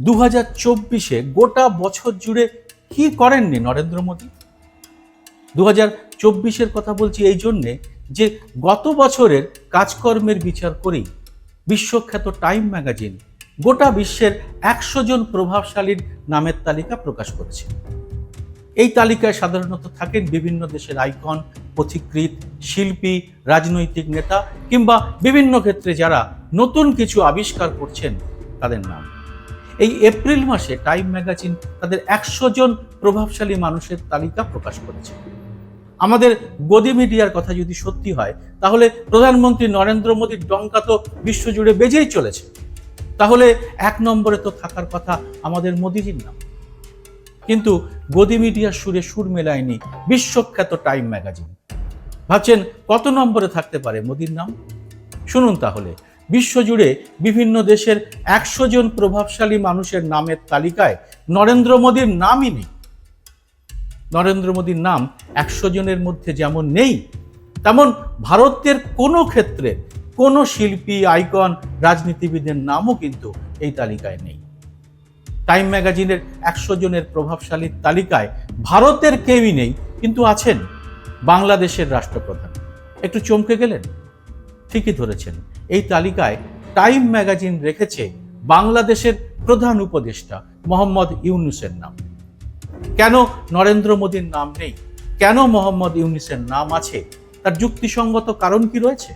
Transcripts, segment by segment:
দু হাজার চব্বিশে গোটা বছর জুড়ে কি করেননি নরেন্দ্র মোদী? দু হাজার চব্বিশের কথা বলছি এই জন্যে যে গত বছরের কাজকর্মের বিচার করেই বিশ্বখ্যাত টাইম ম্যাগাজিন গোটা বিশ্বের একশো জন প্রভাবশালীর নামের তালিকা প্রকাশ করেছে। এই তালিকায় সাধারণত থাকেন বিভিন্ন দেশের আইকন, পথিকৃৎ, শিল্পী, রাজনৈতিক নেতা কিংবা বিভিন্ন ক্ষেত্রে যারা নতুন কিছু আবিষ্কার করছেন তাদের নাম। এই এপ্রিল মাসে টাইম ম্যাগাজিন তাদের একশো জন প্রভাবশালী মানুষের তালিকা প্রকাশ করেছে। আমাদের গদি মিডিয়ার কথা যদি সত্যি হয়, তাহলে প্রধানমন্ত্রী নরেন্দ্র মোদীর ডঙ্কা তো বিশ্বজুড়ে বেজেই চলেছে। তাহলে এক নম্বরে তো থাকার কথা আমাদের মোদিজির নাম। কিন্তু গদি মিডিয়ার সুরে সুর মেলায়নি বিশ্বখ্যাত টাইম ম্যাগাজিন। ভাবছেন কত নম্বরে থাকতে পারে মোদির নাম? শুনুন তাহলে। বিশ্বজুড়ে বিভিন্ন দেশের একশো জন প্রভাবশালী মানুষের নামের তালিকায় নরেন্দ্র মোদীর নামই নেই। নরেন্দ্র মোদীর নাম একশো জনের মধ্যে যেমন নেই, তেমন ভারতের কোনো ক্ষেত্রে কোনো শিল্পী, আইকন, রাজনীতিবিদের নামও কিন্তু এই তালিকায় নেই। টাইম ম্যাগাজিনের একশো জনের প্রভাবশালীর তালিকায় ভারতের কেউই নেই, কিন্তু আছেন বাংলাদেশের রাষ্ট্রপ্রধান। একটু চমকে গেলেন? ঠিকই ধরেছেন। এই তালিকায় টাইম ম্যাগাজিন রেখেছে বাংলাদেশের প্রধান উপদেষ্টা মোহাম্মদ ইউনুসের নাম। কেন নরেন্দ্র মোদীর নাম নেই? কেন মোহাম্মদ ইউনুসের নাম আছে? তার যুক্তিসঙ্গত কারণ কি রয়েছে?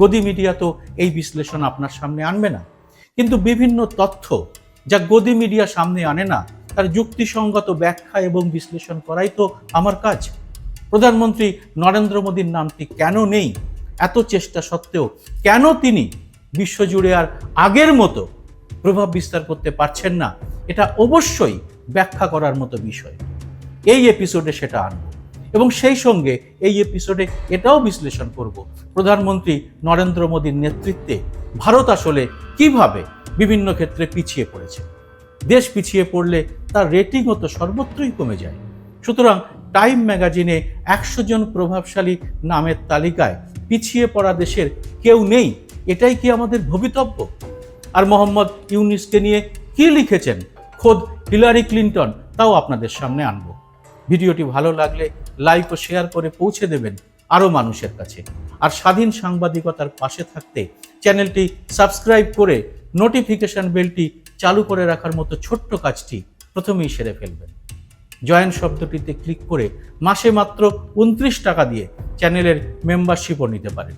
গদি মিডিয়া তো এই বিশ্লেষণ আপনার সামনে আনবে না। কিন্তু বিভিন্ন তথ্য যা গদি মিডিয়া সামনে আনে না, তার যুক্তিসঙ্গত ব্যাখ্যা এবং বিশ্লেষণ করাই তো আমার কাজ। প্রধানমন্ত্রী নরেন্দ্র মোদীর নামটি কেন নেই? এত চেষ্টা সত্ত্বেও কেন তিনি বিশ্বজুড়ে আর আগের মতো প্রভাব বিস্তার করতে পারছেন না, এটা অবশ্যই ব্যাখ্যা করার মতো বিষয়। এই এপিসোডে সেটা আনব এবং সেই সঙ্গে এই এপিসোডে এটাও বিশ্লেষণ করব। প্রধানমন্ত্রী নরেন্দ্র মোদীর নেতৃত্বে ভারত আসলে কীভাবে বিভিন্ন ক্ষেত্রে পিছিয়ে পড়েছে। দেশ পিছিয়ে পড়লে তার রেটিংও তো সর্বত্রই কমে যায়। সুতরাং টাইম ম্যাগাজিনে একশো জন প্রভাবশালী নামের তালিকায় পিছিয়ে পড়া দেশের কেউ নেই, এটাই কি আমাদের ভবিতব্য? আর মোহাম্মদ ইউনিসকে নিয়ে কি লিখেছেন? খোদ হিলারি ক্লিন্টন, তাও আপনাদের সামনে আনব। ভিডিওটি ভালো লাগলে লাইক ও শেয়ার করে পৌঁছে দেবেন আরও মানুষের কাছে। আর স্বাধীন সাংবাদিকতার পাশে থাকতে চ্যানেলটি সাবস্ক্রাইব করে নোটিফিকেশন বেলটি চালু করে রাখার মতো ছোট্ট কাজটি প্রথমেই সেরে ফেলবেন। জয়েন শব্দটিতে ক্লিক করে মাসে মাত্র উনত্রিশ টাকা দিয়ে চ্যানেলের মেম্বারশিপও নিতে পারেন।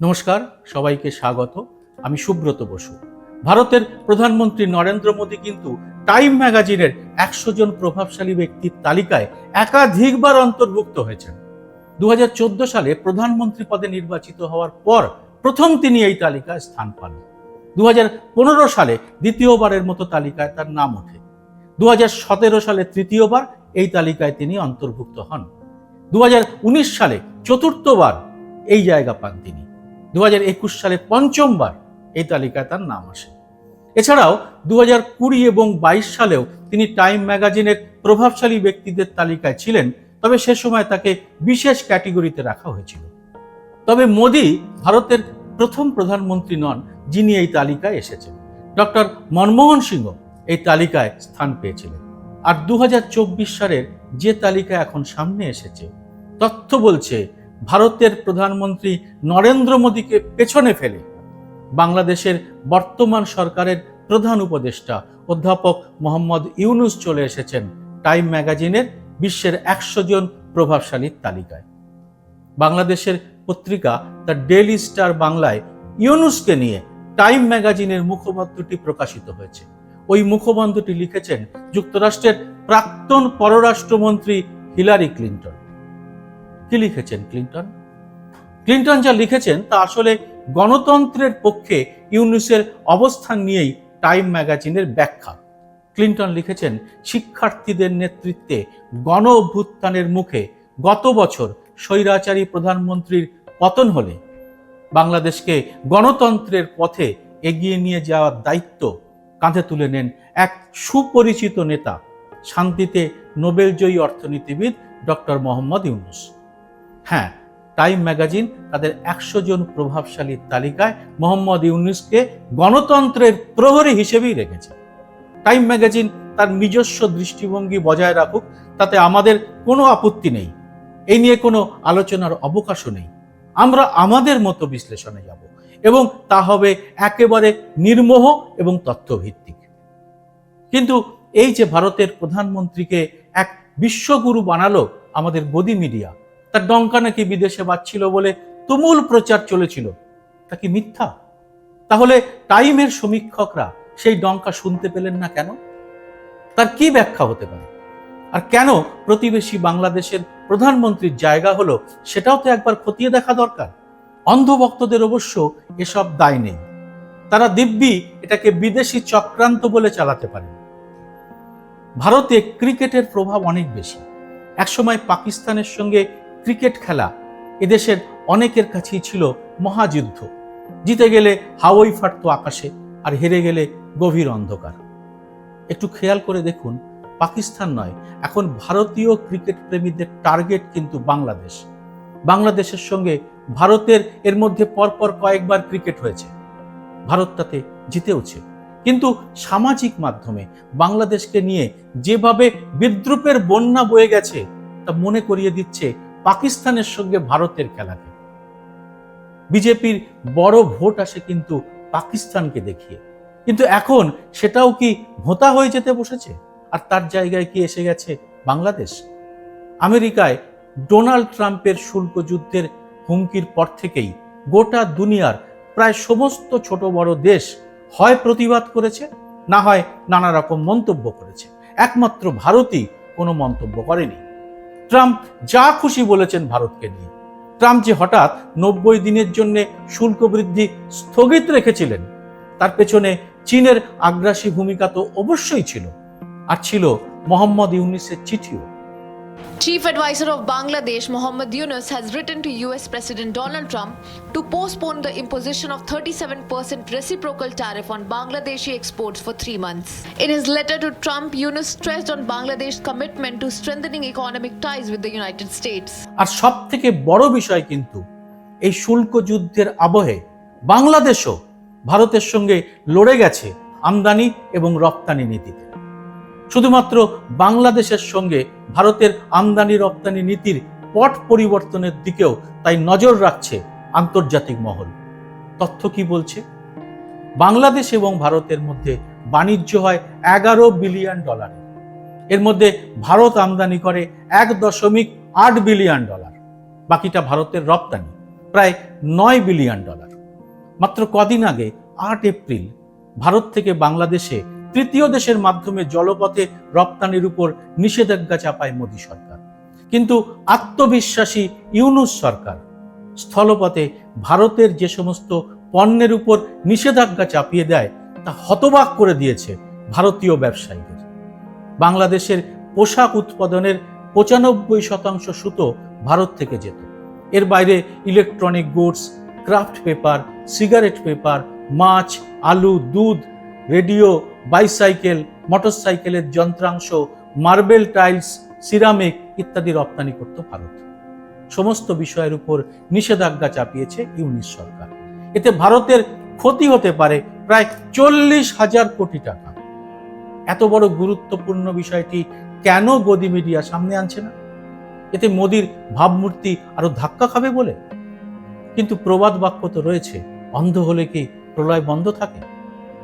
নমস্কার, সবাইকে স্বাগত। আমি সুব্রত বসু। ভারতের প্রধানমন্ত্রী নরেন্দ্র মোদী কিন্তু টাইম ম্যাগাজিনের একশো জন প্রভাবশালী ব্যক্তির তালিকায় একাধিকবার অন্তর্ভুক্ত হয়েছেন। দু হাজার চোদ্দ সালে প্রধানমন্ত্রী পদে নির্বাচিত হওয়ার পর প্রথম তিনি এই তালিকায় স্থান পান। দু হাজার পনেরো সালে দ্বিতীয়বারের মতো তালিকায় তার নাম ওঠে। দু হাজার সতেরো সালে তৃতীয়বার এই তালিকায় তিনি অন্তর্ভুক্ত হন। দু হাজার উনিশ সালে চতুর্থবার এই জায়গা পান তিনি। দু হাজার একুশ সালে পঞ্চমবার এই তালিকায় তার নাম আসে। এছাড়াও দু কুড়ি এবং বাইশ সালেও তিনি টাইম ম্যাগাজিনের প্রভাবশালী ব্যক্তিদের তালিকায় ছিলেন, তবে সে সময় তাকে বিশেষ ক্যাটেগরিতে রাখা হয়েছিল। তবে মোদি ভারতের প্রথম প্রধানমন্ত্রী নন, যিনি এই তালিকায় এসেছেন। ডক্টর মনমোহন সিংহ এই তালিকায় স্থান পেয়েছিলেন। আর দু সালের যে তালিকা এখন সামনে এসেছে, তথ্য বলছে ভারতের প্রধানমন্ত্রী নরেন্দ্র মোদীকে পেছনে ফেলে বাংলাদেশের বর্তমান সরকারের প্রধান উপদেষ্টা অধ্যাপক মোহাম্মদ ইউনুস চলে এসেছেন টাইম ম্যাগাজিনের বিশ্বের একশো জন প্রভাবশালীর তালিকায়। বাংলাদেশের পত্রিকা দ্য ডেলি স্টার বাংলায় ইউনুসকে নিয়ে টাইম ম্যাগাজিনের মুখবন্ধটি প্রকাশিত হয়েছে। ওই মুখবন্ধটি লিখেছেন যুক্তরাষ্ট্রের প্রাক্তন পররাষ্ট্রমন্ত্রী হিলারি ক্লিন্টন। কি লিখেছেন ক্লিন্টন? ক্লিন্টন যা লিখেছেন তা আসলে গণতন্ত্রের পক্ষে ইউনুসের অবস্থান নিয়েই টাইম ম্যাগাজিনের ব্যাখ্যা। ক্লিন্টন লিখেছেন, শিক্ষার্থীদের নেতৃত্বে গণ অভ্যুত্থানের মুখে গত বছর স্বৈরাচারী প্রধানমন্ত্রীর পতন হলে বাংলাদেশকে গণতন্ত্রের পথে এগিয়ে নিয়ে যাওয়ার দায়িত্ব কাঁধে তুলে নেন এক সুপরিচিত নেতা, শান্তিতে নোবেলজয়ী অর্থনীতিবিদ ডক্টর মোহাম্মদ ইউনুস। হ্যাঁ টাইম ম্যাগাজিন তাদের একশো জন প্রভাবশালীর তালিকায় মোহাম্মদ ইউনুসকে গণতন্ত্রের প্রহরী হিসেবেই রেখেছে। টাইম ম্যাগাজিন তার নিজস্ব দৃষ্টিভঙ্গি বজায় রাখুক, তাতে আমাদের কোনো আপত্তি নেই। এই নিয়ে কোনো আলোচনার অবকাশও নেই। আমরা আমাদের মতো বিশ্লেষণে যাব এবং তা হবে একেবারে নির্মোহ এবং তথ্যভিত্তিক কিন্তু এই যে ভারতের প্রধানমন্ত্রীকে এক বিশ্বগুরু বানালো আমাদের গদি মিডিয়া, তার ডঙ্কা নাকি বিদেশে বাজছিল বলে তুমুল প্রচার চলেছিল, তা কি মিথ্যা? তাহলে টাইমের সমীক্ষকরা সেই ডঙ্কা শুনতে পেলেন না কেন? তার কি ব্যাখ্যা হতে পারে? আর কেন প্রতিবেশী বাংলাদেশের প্রধানমন্ত্রীর জায়গা হলো সেটাও তো একবার খতিয়ে দেখা দরকার। অন্ধভক্তদের অবশ্য এসব দায় নেই। তারা দিব্যি এটাকে বিদেশি চক্রান্ত বলে চালাতে পারেন। ভারতে ক্রিকেটের প্রভাব অনেক বেশি। একসময় পাকিস্তানের সঙ্গে ক্রিকেট খেলা এদেশের অনেকের কাছেই ছিল মহাযুদ্ধ। জিতে গেলে হাওয়াই ফাটতো আকাশে আর হেরে গেলে গভীর অন্ধকার। একটু খেয়াল করে দেখুন পাকিস্তান নয়, এখন ভারতীয় ক্রিকেট প্রেমীদের টার্গেট কিন্তু বাংলাদেশ। বাংলাদেশের সঙ্গে ভারতের, এর মধ্যে পরপর কয়েকবার ক্রিকেট হয়েছে। ভারত তাতে জিতেওছে। কিন্তু সামাজিক মাধ্যমে বাংলাদেশকে নিয়ে যেভাবে বিদ্রুপের বন্যা বয়ে গেছে, তা মনে করিয়ে দিচ্ছে পাকিস্তানের সঙ্গে ভারতের খেলাকে। বিজেপির বড় ভোট আসে কিন্তু পাকিস্তানকে দেখিয়ে। কিন্তু এখন সেটাও কি ভোতা হয়ে যেতে বসেছে? আর তার জায়গায় কি এসে গেছে? বাংলাদেশ। আমেরিকায় ডোনাল্ড ট্রাম্পের শুল্ক যুদ্ধের হুমকির পর থেকেই গোটা দুনিয়ার প্রায় সমস্ত ছোট বড় দেশ হয় প্রতিবাদ করেছে, না হয় নানা রকম মন্তব্য করেছে। একমাত্র ভারতই কোনো মন্তব্য করেনি। ট্রাম্প যা খুশি বলেছেন ভারতকে নিয়ে। ট্রাম্প যে হঠাৎ নব্বই দিনের জন্য শুল্ক বৃদ্ধি স্থগিত রেখেছিলেন, তার পেছনে চীনের আগ্রাসী ভূমিকা তো অবশ্যই ছিল। আর ছিল মোহাম্মদ ইউনিসের চিঠিও Chief Advisor of Bangladesh, Mohammad Yunus, has written to US President Donald Trump to postpone the imposition of 37% reciprocal tariff on Bangladeshi exports for three months. In his letter to Trump, Yunus stressed on Bangladesh's commitment to strengthening economic ties with the United States. আর সব থেকে বড় বিষয় কিন্তু এই শুল্ক যুদ্ধের আবহে বাংলাদেশও ভারতের সঙ্গে লড়ে গেছে আমদানি এবং রপ্তানি নীতিতে শুধুমাত্র বাংলাদেশের সঙ্গে ভারতের আমদানি রপ্তানি নীতির পট পরিবর্তনের দিকেও তাই নজর রাখছে আন্তর্জাতিক মহল। তথ্য কি বলছে? বাংলাদেশ এবং ভারতের মধ্যে বাণিজ্য হয় এগারো বিলিয়ন ডলারের এর মধ্যে ভারত আমদানি করে এক দশমিক আট বিলিয়ন ডলার। বাকিটা ভারতের রপ্তানি প্রায় নয় বিলিয়ন ডলার। মাত্র কদিন আগে আট এপ্রিল ভারত থেকে বাংলাদেশে তৃতীয় দেশের মাধ্যমে জলপথে রপ্তানির উপর নিষেধাজ্ঞা চাপায় মোদী সরকার। কিন্তু আত্মবিশ্বাসী ইউনুস সরকার স্থলপথে ভারতের যে সমস্ত পণ্যের উপর নিষেধাজ্ঞা চাপিয়ে দেয়, তা হতবাক করে দিয়েছে ভারতীয় ব্যবসায়ীদের। বাংলাদেশের পোশাক উৎপাদনের পঁচানব্বই শতাংশ সুতো ভারত থেকে যেত। এর বাইরে electronic goods, craft paper, cigarette paper, মাছ, আলু, দুধ, রেডিও বাইসাইকেল, মোটরসাইকেলের যন্ত্রাংশ, মার্বেল টাইলস, সিরামিক ইত্যাদি রপ্তানি করত ভারত। সমস্ত বিষয়ের উপর নিষেধাজ্ঞা চাপিয়েছে ইউনিস সরকার। এতে ভারতের ক্ষতি হতে পারে প্রায় চল্লিশ হাজার কোটি টাকা। এত বড় গুরুত্বপূর্ণ বিষয়টি কেন গদি মিডিয়া সামনে আনছে না? এতে মোদির ভাবমূর্তি আরও ধাক্কা খাবে বলে? কিন্তু প্রবাদ বাক্য তো রয়েছে, অন্ধ হলে কি প্রলয় বন্ধ থাকে?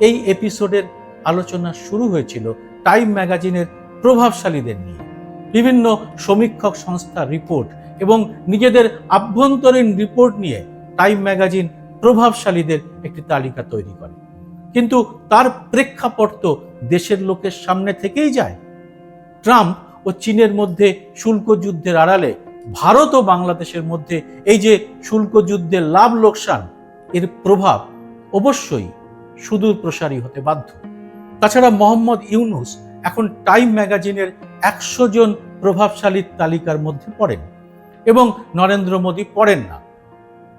এই এপিসোডের আলোচনা শুরু হয়েছিল টাইম ম্যাগাজিনের প্রভাবশালীদের নিয়ে। বিভিন্ন সমীক্ষক সংস্থার রিপোর্ট এবং নিজেদের আভ্যন্তরীণ রিপোর্ট নিয়ে টাইম ম্যাগাজিন প্রভাবশালীদের একটি তালিকা তৈরি করে। কিন্তু তার প্রেক্ষাপট তো দেশের লোকের সামনে থেকেই যায়। ট্রাম্প ও চীনের মধ্যে শুল্ক যুদ্ধের আড়ালে ভারত ও বাংলাদেশের মধ্যে এই যে শুল্ক যুদ্ধের লাভ লোকসান, এর প্রভাব অবশ্যই সুদূর প্রসারী হতে বাধ্য। তাছাড়া মোহাম্মদ ইউনুস এখন টাইম ম্যাগাজিনের একশো জন প্রভাবশালীর তালিকার মধ্যে পড়েন এবং নরেন্দ্র মোদী পড়েন না।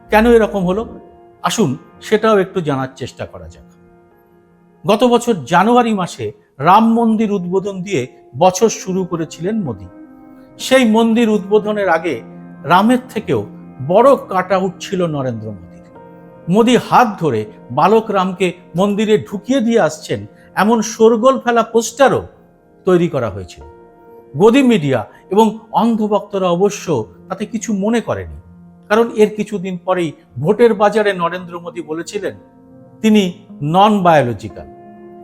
কেন এরকম হলো? আসুন সেটাও একটু জানার চেষ্টা করা যাক। গত বছর জানুয়ারি মাসে রাম মন্দির উদ্বোধন দিয়ে বছর শুরু করেছিলেন মোদী। সেই মন্দির উদ্বোধনের আগে রামের থেকেও বড় কাটা উঠছিল নরেন্দ্র মোদীর। মোদী হাত ধরে বালক রামকে মন্দিরে ঢুকিয়ে দিয়ে আসছেন এমন শোরগোল ফেলা পোস্টারও তৈরি করা হয়েছিল গদি মিডিয়া এবং অন্ধভক্তরা অবশ্য তাতে কিছু মনে করেনি। কারণ এর কিছুদিন পরেই ভোটের বাজারে নরেন্দ্র মোদী বলেছিলেন, তিনি নন বায়োলজিক্যাল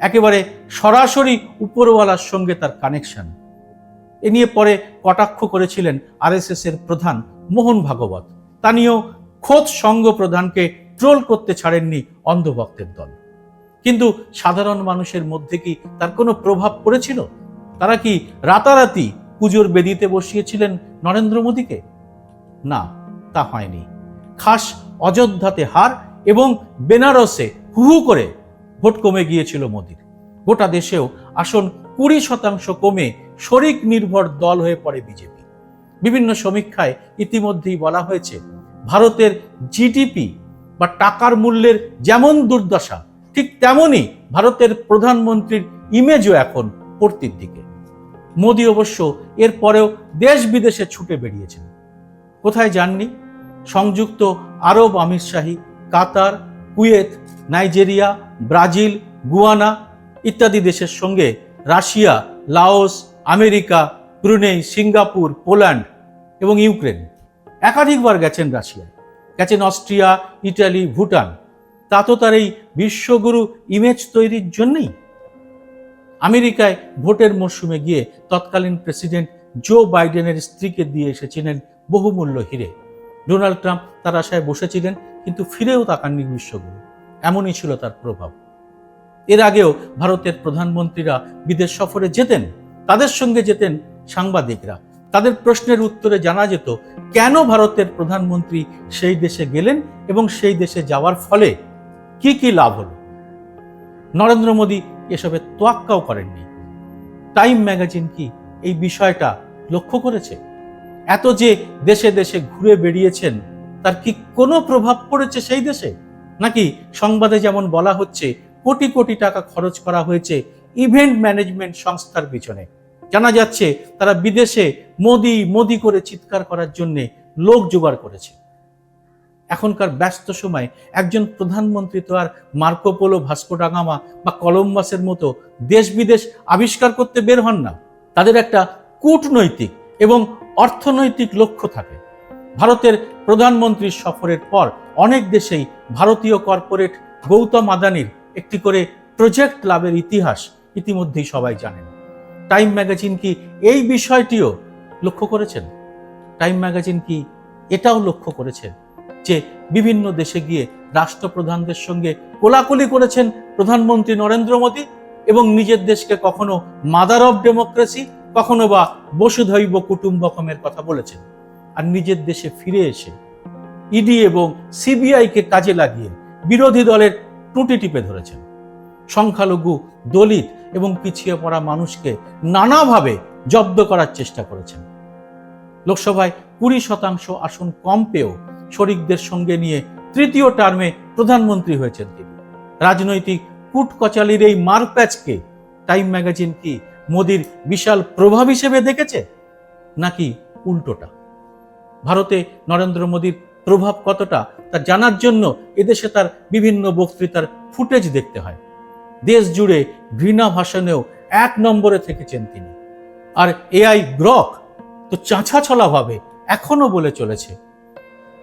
একেবারে সরাসরি উপরওয়ালার সঙ্গে তার কানেকশন এ নিয়ে পরে কটাক্ষ করেছিলেন আরএসএস এর প্রধান মোহন ভাগবত। তা নিয়েও খোদ সঙ্গ প্রধানকে ট্রোল করতে ছাড়েননি অন্ধভক্তের দল। কিন্তু সাধারণ মানুষের মধ্যে কি তার কোনো প্রভাব পড়েছিল? তারা কি রাতারাতি পুজোর বেদিতে বসিয়েছিলেন নরেন্দ্র মোদীকে? না, তা হয়নি। খাস অযোধ্যাতে হার এবং বেনারসে হু হু করে ভোট কমে গিয়েছিল মোদীর। গোটা দেশেও আসন কুড়ি শতাংশ কমে শরিক নির্ভর দল হয়ে পড়ে বিজেপি। বিভিন্ন সমীক্ষায় ইতিমধ্যেই বলা হয়েছে, ভারতের জিডিপি বা টাকার মূল্যের যেমন দুর্দশা ঠিক তেমনই ভারতের প্রধানমন্ত্রীর ইমেজও এখন পড়তির দিকে। মোদী অবশ্য এর পরেও দেশ বিদেশে ছুটে বেরিয়েছেন। কোথায় যাননি? সংযুক্ত আরব আমিরশাহী Qatar, Kuwait, Nigeria, Brazil, Guyana ইত্যাদি দেশের সঙ্গে Russia, Laos, America, Brunei, Singapore, Poland এবং ইউক্রেন। একাধিকবার গেছেন রাশিয়ায়। গেছেন অস্ট্রিয়া, ইটালি, ভুটান। তা তো তার এই বিশ্বগুরু ইমেজ তৈরির জন্যই। আমেরিকায় ভোটের মরশুমে গিয়ে তৎকালীন প্রেসিডেন্ট জো বাইডেনের স্ত্রীকে দিয়ে এসেছিলেন বহুমূল্য হিরে। ডোনাল্ড ট্রাম্প তার আশায় বসেছিলেন, কিন্তু ফিরেও তাকাননি বিশ্বগুরু। এমনই ছিল তার প্রভাব। এর আগেও ভারতের প্রধানমন্ত্রীরা বিদেশ সফরে যেতেন, তাদের সঙ্গে যেতেন সাংবাদিকরা। তাদের প্রশ্নের উত্তরে জানা যেত, কেন ভারতের প্রধানমন্ত্রী সেই দেশে গেলেন এবং সেই দেশে যাওয়ার ফলে কি কি লাভ হলো? নরেন্দ্র মোদী এসবে তোয়াক্কাও করেননি। টাইম ম্যাগাজিন কি এই বিষয়টা লক্ষ্য করেছে? এত যে দেশে দেশে ঘুরে বেরিয়েছেন তার কি কোনো প্রভাব পড়েছে সেই দেশে? নাকি সংবাদে যেমন বলা হচ্ছে, কোটি কোটি টাকা খরচ করা হয়েছে ইভেন্ট ম্যানেজমেন্ট সংস্থার পিছনে। জানা যাচ্ছে, তারা বিদেশে মোদি মোদি করে চিৎকার করার জন্য লোক জোগাড় করেছে। এখনকার ব্যস্ত সময় একজন প্রধানমন্ত্রী তো আর মার্কোপোলো ভাস্কোডাগামা বা কলম্বাসের মতো দেশ বিদেশ আবিষ্কার করতে বের হন না। তাদের একটা কূটনৈতিক এবং অর্থনৈতিক লক্ষ্য থাকে। ভারতের প্রধানমন্ত্রীর সফরের পর অনেক দেশেই ভারতীয় কর্পোরেট গৌতম আদানির একটি করে প্রজেক্ট লাভের ইতিহাস ইতিমধ্যেই সবাই জানেন। টাইম ম্যাগাজিন কি এই বিষয়টিও লক্ষ্য করেছেন? টাইম ম্যাগাজিন কি এটাও লক্ষ্য করেছেন? যে বিভিন্ন দেশে গিয়ে রাষ্ট্রপ্রধানদের সঙ্গে কোলাকুলি করেছেন প্রধানমন্ত্রী নরেন্দ্র মোদী এবং নিজের দেশকে কখনো মাদার অফ ডেমোক্রেসি কখনো বা বসুধৈব কুটুম্বকমের কথা বলেছেন। আর নিজের দেশে ফিরে এসে ইডি এবং সিবিআইকে কাজে লাগিয়ে বিরোধী দলের টুটি টিপে ধরেছেন। সংখ্যালঘু, দলিত এবং পিছিয়ে পড়া মানুষকে নানাভাবে জব্দ করার চেষ্টা করেছেন। লোকসভায় কুড়ি শতাংশ আসন কম পেয়েও শরিকদের সঙ্গে নিয়ে তৃতীয় টার্মে প্রধানমন্ত্রী হয়েছেন তিনি। রাজনৈতিক কুটকচালির এই মারপ্যাচকে টাইম ম্যাগাজিন কি মোদির বিশাল প্রভাব হিসেবে দেখেছে? নাকি উল্টোটা? ভারতে নরেন্দ্র মোদীর প্রভাব কতটা তা জানার জন্য এদেশে তার বিভিন্ন বক্তৃতার ফুটেজ দেখতে হয়। দেশ জুড়ে ঘৃণা ভাষণেও এক নম্বরে থেকেছেন তিনি। আর এআই গ্রক তো চাঁচা ছলাভাবে এখনও বলে চলেছে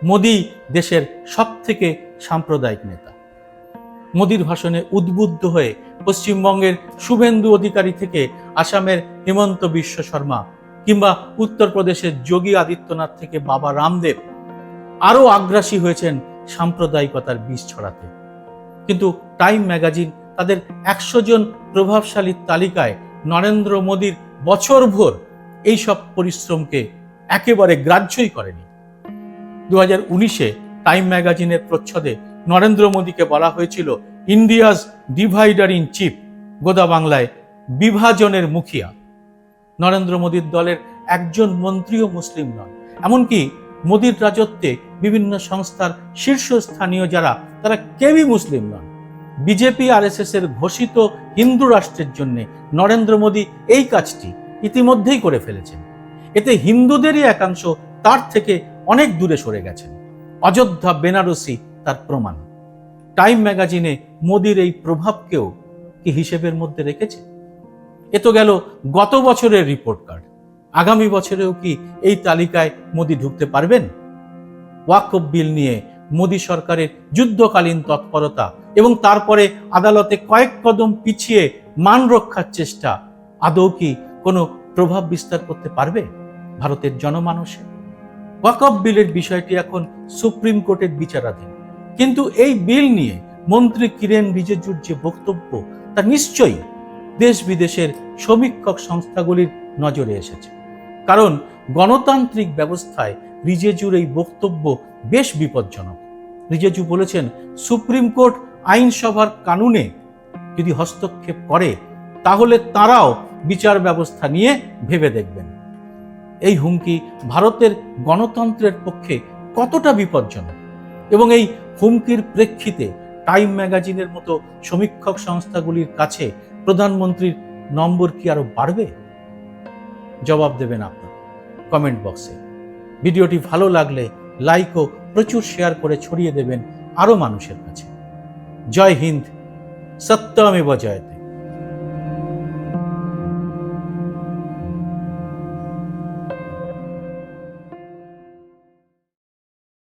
মোদি দেশের সব থেকে সাম্প্রদায়িক নেতা। মোদির ভাষণে উদ্বুদ্ধ হয়ে পশ্চিমবঙ্গের শুভেন্দু অধিকারী থেকে আসামের হেমন্ত বিশ্ব শর্মা কিংবা উত্তরপ্রদেশের যোগী আদিত্যনাথ থেকে বাবা রামদেব আরও আগ্রাসী হয়েছেন সাম্প্রদায়িকতার বিষ ছড়াতে। কিন্তু টাইম ম্যাগাজিন তাদের একশো জন প্রভাবশালীর তালিকায় নরেন্দ্র মোদীর বছরভর এইসব পরিশ্রমকে একেবারে গ্রাহ্যই করেনি। দু উনিশে টাইম ম্যাগাজিনের প্রচ্ছদে নরেন্দ্র মোদীকে বলা হয়েছিল ইন্ডিয়াজ ডিভাইডার ইন চিফ গোদা বাংলায় বিভাজনের মুখিয়া। নরেন্দ্র মোদীর দলের একজন মন্ত্রীও মুসলিম নন। এমনকি মোদীর রাজত্বে বিভিন্ন সংস্থার শীর্ষস্থানীয় যারা, তারা কেউই মুসলিম নন। বিজেপি আর এর ঘোষিত হিন্দু রাষ্ট্রের জন্য নরেন্দ্র মোদী এই কাজটি ইতিমধ্যেই করে ফেলেছেন। এতে হিন্দুদেরই একাংশ তার থেকে অনেক দূরে সরে গেছেন। অযোধ্যা, বেনারসি তার প্রমাণ। টাইম ম্যাগাজিনে মোদির এই প্রভাবকেও কি হিসেবের মধ্যে রেখেছে? এ তো গেল গত বছরের রিপোর্ট কার্ড আগামী বছরেও কি এই তালিকায় মোদি ঢুকতে পারবেন? ওয়াকফ বিল নিয়ে মোদী সরকারের যুদ্ধকালীন তৎপরতা এবং তারপরে আদালতে কয়েক কদম পিছিয়ে মান রক্ষার চেষ্টা, আদৌ কি কোনো প্রভাব বিস্তার করতে পারবে ভারতের জনমানসে ওয়াকফ বিলের বিষয়টি এখন সুপ্রিম কোর্টের বিচারাধীন। কিন্তু এই বিল নিয়ে মন্ত্রী কিরেন রিজিজুর যে বক্তব্য, তা নিশ্চয়ই দেশ বিদেশের সমীক্ষক সংস্থাগুলির নজরে এসেছে। কারণ গণতান্ত্রিক ব্যবস্থায় রিজেজুর এই বক্তব্য বেশ বিপজ্জনক। রিজেজু বলেছেন, সুপ্রিম কোর্ট আইনসভার কানুনে যদি হস্তক্ষেপ করে, তাহলে তারাও বিচার ব্যবস্থা নিয়ে ভেবে দেখবেন। এই হুমকি ভারতের গণতন্ত্রের পক্ষে কতটা বিপজ্জনক? এবং এই হুমকির প্রেক্ষিতে টাইম ম্যাগাজিনের মতো সমীক্ষক সংস্থাগুলির কাছে প্রধানমন্ত্রীর নম্বর কি আরও বাড়বে? জবাব দেবেন আপনার কমেন্ট বক্সে। ভিডিওটি ভালো লাগলে লাইক ও প্রচুর শেয়ার করে ছড়িয়ে দেবেন আরও মানুষের কাছে। জয় হিন্দ, সত্যমেব জয়তে